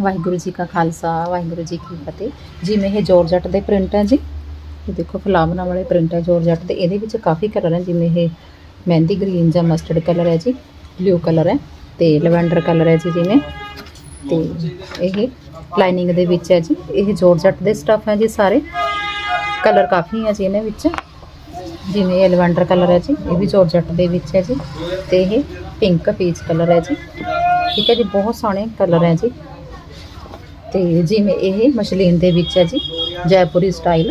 ਵਾਹਿਗੁਰੂ ਜੀ ਕਾ ਖਾਲਸਾ, ਵਾਹਿਗੁਰੂ ਜੀ ਕੀ ਫਤਿਹ। ਜਿਵੇਂ ਇਹ ਜੋਰਜੱਟ ਦੇ ਪ੍ਰਿੰਟ ਹੈ ਜੀ, ਇਹ ਦੇਖੋ ਫਲਾਵਰਾਂ ਵਾਲੇ ਪ੍ਰਿੰਟ ਹੈ ਜੋਰਜੱਟ ਦੇ। ਇਹਦੇ ਵਿੱਚ ਕਾਫੀ ਕਲਰ ਹੈ, ਜਿਵੇਂ ਇਹ ਮਹਿੰਦੀ ਗ੍ਰੀਨ ਜਾਂ ਮਸਟਰਡ ਕਲਰ ਹੈ ਜੀ ਬਲੂ ਕਲਰ ਹੈ ਤੇ ਲਵੈਂਡਰ ਕਲਰ ਹੈ ਜੀ ਜਿਵੇਂ। ਤੇ ਇਹ ਲਾਈਨਿੰਗ ਦੇ ਵਿੱਚ ਹੈ ਜੀ, ਇਹ ਜੋਰਜੱਟ ਦੇ ਸਟੱਫ ਹੈ ਜੀ ਸਾਰੇ। ਕਲਰ ਕਾਫੀ ਹੈ ਜੀ ਇਹਨਾਂ ਵਿੱਚ। ਜਿਵੇਂ ਇਹ ਲਵੈਂਡਰ ਕਲਰ ਹੈ ਜੀ, ਇਹ ਵੀ ਜੋਰਜੱਟ ਦੇ ਵਿੱਚ ਹੈ ਜੀ। ਤੇ ਇਹ ਪਿੰਕ ਪੀਚ ਕਲਰ ਹੈ ਜੀ। ਠੀਕ ਹੈ ਜੀ, ਬਹੁਤ ਸੋਹਣੇ ਕਲਰ ਹੈ ਜੀ। ਤੇ ਜਿਵੇਂ ਇਹ ਮਸ਼ਲੀਨ ਦੇ ਵਿੱਚ ਹੈ ਜੀ, ਜੈਪੁਰੀ ਸਟਾਈਲ।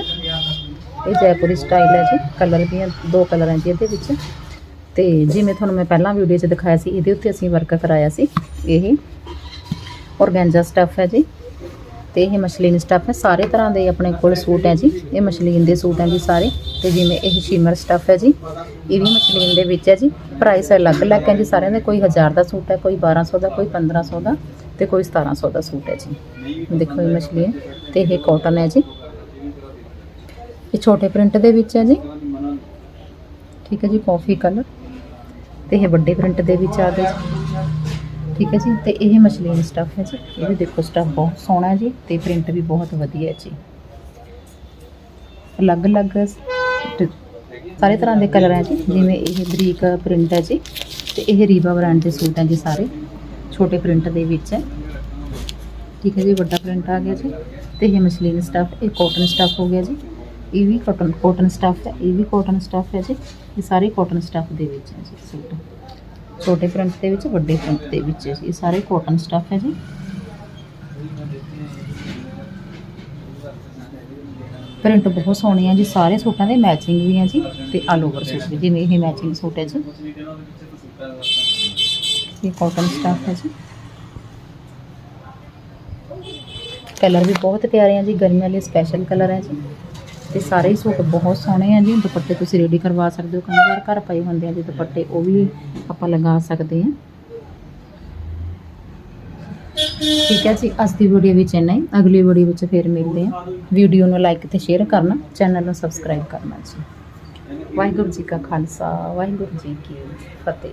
ਇਹ ਜੈਪੁਰੀ ਸਟਾਈਲ ਹੈ ਜੀ, ਕਲਰ ਦੀਆਂ ਦੋ ਕਲਰ ਹੈ ਜੀ ਇਹਦੇ ਵਿੱਚ। ਤੇ ਜਿਵੇਂ ਤੁਹਾਨੂੰ ਮੈਂ ਪਹਿਲਾਂ ਵੀਡੀਓ 'ਚ ਦਿਖਾਇਆ ਸੀ, ਇਹਦੇ ਉੱਤੇ ਅਸੀਂ ਵਰਕ ਕਰਾਇਆ ਸੀ। ਇਹ ਔਰਗੈਂਜਾ ਸਟੱਫ ਹੈ ਜੀ। ਤੇ ਇਹ ਮਸ਼ਲੀਨ ਸਟੱਫ ਹੈ, ਸਾਰੇ ਤਰ੍ਹਾਂ ਦੇ ਆਪਣੇ ਕੋਲ ਸੂਟ ਹੈ ਜੀ। ਇਹ ਮਸ਼ਲੀਨ ਦੇ ਸੂਟ ਹੈ ਜੀ ਸਾਰੇ। ਤੇ ਜਿਵੇਂ ਇਹ ਸ਼ਿਮਰ ਸਟੱਫ ਹੈ ਜੀ, ਇਹ ਵੀ ਮਸ਼ਲੀਨ ਦੇ ਵਿੱਚ ਹੈ ਜੀ। ਪ੍ਰਾਈਸ ਅਲੱਗ-ਅਲੱਗ ਹੈ ਜੀ, ਸਾਰਿਆਂ ਦੇ ਕੋਈ 1000 ਦਾ ਸੂਟ ਹੈ, ਕੋਈ 1200 ਦਾ, ਕੋਈ 1500 ਦਾ। ਤੇ ਕੋਈ 1700 ਦਾ ਸੂਟ ਹੈ ਜੀ। ਦੇਖੋ ਇਹ ਮਸ਼ਲੀਨ ਤੇ ਇਹ ਕਾਟਨ ਹੈ ਜੀ। ਇਹ ਛੋਟੇ ਪ੍ਰਿੰਟ ਦੇ ਵਿੱਚ ਹੈ ਜੀ। ਠੀਕ ਹੈ ਜੀ ਕਾਫੀ ਕਲਰ ਤੇ ਇਹ ਵੱਡੇ ਪ੍ਰਿੰਟ ਦੇ ਵਿੱਚ ਆ ਗਏ ਜੀ। ਠੀਕ ਹੈ ਜੀ, ਤੇ ਇਹ ਮਛਲੀਨ ਸਟੱਫ ਹੈ ਜੀ। ਇਹ ਵੀ ਦੇਖੋ ਸਟੱਫ ਬਹੁਤ ਸੋਹਣਾ ਹੈ ਜੀ ਤੇ ਪ੍ਰਿੰਟ ਵੀ ਬਹੁਤ ਵਧੀਆ ਹੈ ਜੀ। ਅਲੱਗ-ਅਲੱਗ ਸਾਰੇ ਤਰ੍ਹਾਂ ਦੇ ਕਲਰ ਹੈ ਜੀ। ਜਿਵੇਂ ਇਹ ਬਰੀਕ ਪ੍ਰਿੰਟ ਹੈ ਜੀ ਤੇ ਇਹ ਰੀਵਾ ਬ੍ਰਾਂਡ ਦੇ ਸੂਟ ਹੈ ਜੀ ਸਾਰੇ। ਛੋਟੇ ਪ੍ਰਿੰਟ ਦੇ ਵਿੱਚ ਹੈ। ਠੀਕ ਹੈ ਜੀ, ਵੱਡਾ ਪ੍ਰਿੰਟ ਆ ਗਿਆ ਜੀ। ਤੇ ਇਹ ਮਸ਼ਲੀਨ ਸਟੱਫ ਇਹ ਕਾਟਨ ਸਟੱਫ ਹੋ ਗਿਆ ਜੀ। ਇਹ ਵੀ ਕਾਟਨ ਕਾਟਨ ਸਟੱਫ ਹੈ, ਇਹ ਵੀ ਕਾਟਨ ਸਟੱਫ ਹੈ ਜੀ। ਇਹ ਸਾਰੇ ਕਾਟਨ ਸਟੱਫ ਦੇ ਵਿੱਚ ਹੈ ਜੀ ਸੂਟ ਛੋਟੇ ਪ੍ਰਿੰਟ ਦੇ ਵਿੱਚ, ਵੱਡੇ ਪ੍ਰਿੰਟ ਦੇ ਵਿੱਚ ਹੈ ਜੀ। ਇਹ ਸਾਰੇ ਕਾਟਨ ਸਟੱਫ ਹੈ ਜੀ। ਪ੍ਰਿੰਟ ਬਹੁਤ ਸੋਹਣੇ ਆ ਜੀ, ਸਾਰੇ ਸੂਟਾਂ ਦੇ ਮੈਚਿੰਗ ਵੀ ਹੈ ਜੀ, ਤੇ ਆਲ ਓਵਰ ਸੂਟ ਵੀ, ਜਿਵੇਂ ਇਹ ਮੈਚਿੰਗ ਸੂਟ ਹੈ ਜੀ। ਇਹ ਕਾਟਨ ਸਟੱਫ ਹੈ ਜੀ? ਕਲਰ ਵੀ ਬਹੁਤ ਪਿਆਰੇ ਆ ਜੀ, ਗਰਮੀਆਂ ਲਈ ਸਪੈਸ਼ਲ ਕਲਰ ਹੈ ਜੀ। ਤੇ ਸਾਰੇ ਹੀ ਸੂਟ ਬਹੁਤ ਸੋਹਣੇ ਆ ਜੀ, ਦੁਪੱਟੇ ਤੁਸੀਂ ਰੈਡੀ ਕਰਵਾ ਸਕਦੇ ਹੋ, ਕਈ ਵਾਰ ਘਰ ਪਏ ਹੁੰਦੇ ਆ ਜੀ ਦੁਪੱਟੇ, ਉਹ ਵੀ ਆਪਾਂ ਲਗਾ ਸਕਦੇ ਹਾਂ। ਠੀਕ ਹੈ ਜੀ, ਅੱਜ ਦੀ ਵੀਡੀਓ ਵਿੱਚ ਇੰਨਾ ਹੀ। ਅਗਲੀ ਵੀਡੀਓ ਵਿੱਚ ਫੇਰ ਮਿਲਦੇ ਹਾਂ। ਵੀਡੀਓ ਨੂੰ ਲਾਈਕ ਤੇ ਸ਼ੇਅਰ ਕਰਨਾ ਚੈਨਲ ਨੂੰ ਸਬਸਕ੍ਰਾਈਬ ਕਰਨਾ ਜੀ। ਵਾਹਿਗੁਰੂ ਜੀ ਕਾ ਖਾਲਸਾ, ਵਾਹਿਗੁਰੂ ਜੀ ਕੀ ਫਤਿਹ।